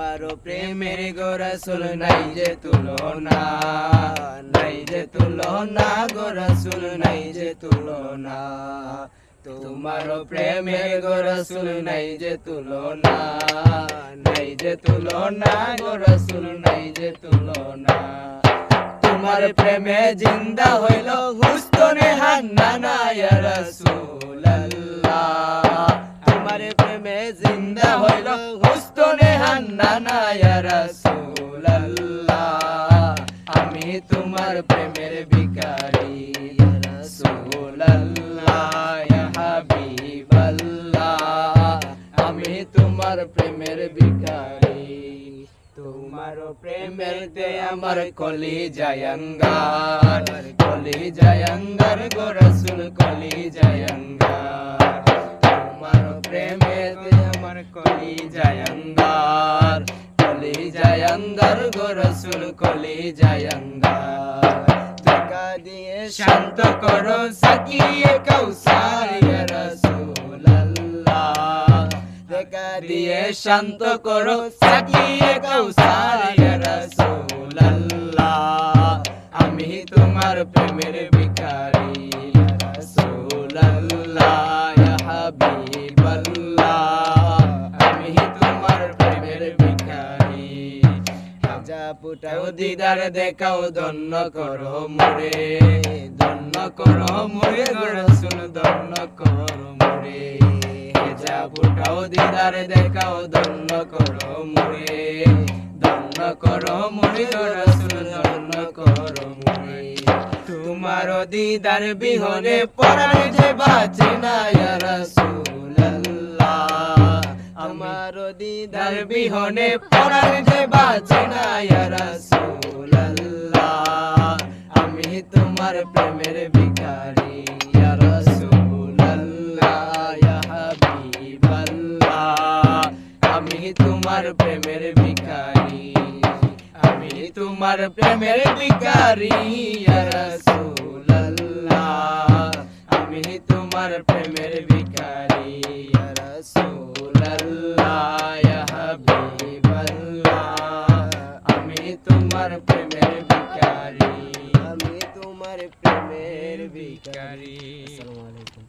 তোমার প্রেমের গোরসুল নাই যে তুলনা, নাই যে তুলনা গোরসুল নাই যে তুলনা। তোমার প্রেমের গোরসুল নাই যে তুলনা, নাই যে তুলনা গোরসুল নাই যে তুলনা। তোমার প্রেমে জিন্দা হইল হুস্তনে হান্নানা, ইয়া রাসূলুল্লাহ। তোমার প্রেমে জিন্দা হইল হুস্তনে হান্নানা ইয়া রাসূলুল্লাহ, আমি তোমার প্রেমের ভিখারি। ইয়া রাসূলুল্লাহ, ইয়া হাবিবাল্লাহ, আমি তোমার প্রেমের ভিখারি। তোমার প্রেমের দে আমার কলি জায়ঙ্গার কলি জায়ঙ্গার গো রসুল কলি জায়ঙ্গার তোমার প্রেমের দে আমার কলি জায়ঙ্গার জায়ঙ্গার গো রসুল কলি জায়ঙ্গার দিয়ে শান্ত করো সাকিয়ে কৌসার দিয়ে শান্ত করো সাকিয়ে আমি তোমার প্রেমের ভিখারি রাসূলুল্লাহ, ইয়া হাবিবাল্লাহ। পুটাও দিদার দেখাও দন্ন করো মোরে দন্ন করো মোরে রসুল দন্ন করো মোরে। হেজা পুটাও দিদার দেখাও দন্ন করো মোরে দন্ন করো মোরে রসুল দন্ন করো মোরে। তোমার দিদার বিহনে পড়ার যে বাঁচে না আমার বিহনে পড়ার যে বাঁচে না রাসূলুল্লাহ। আমি তোমার প্রেমের ভিখারি, ইয়া ইয়া হাবিবাল্লাহ। আমি তোমার প্রেমের ভিখারি, আমি তোমার প্রেমের ভিখারি, ইয়া আমি তোমার প্রেমের ভিখারি, ইয়া প্রেমের ভিখারি। আমি তোমার প্রেমের ভিখারি। আসসালামু আলাইকুম।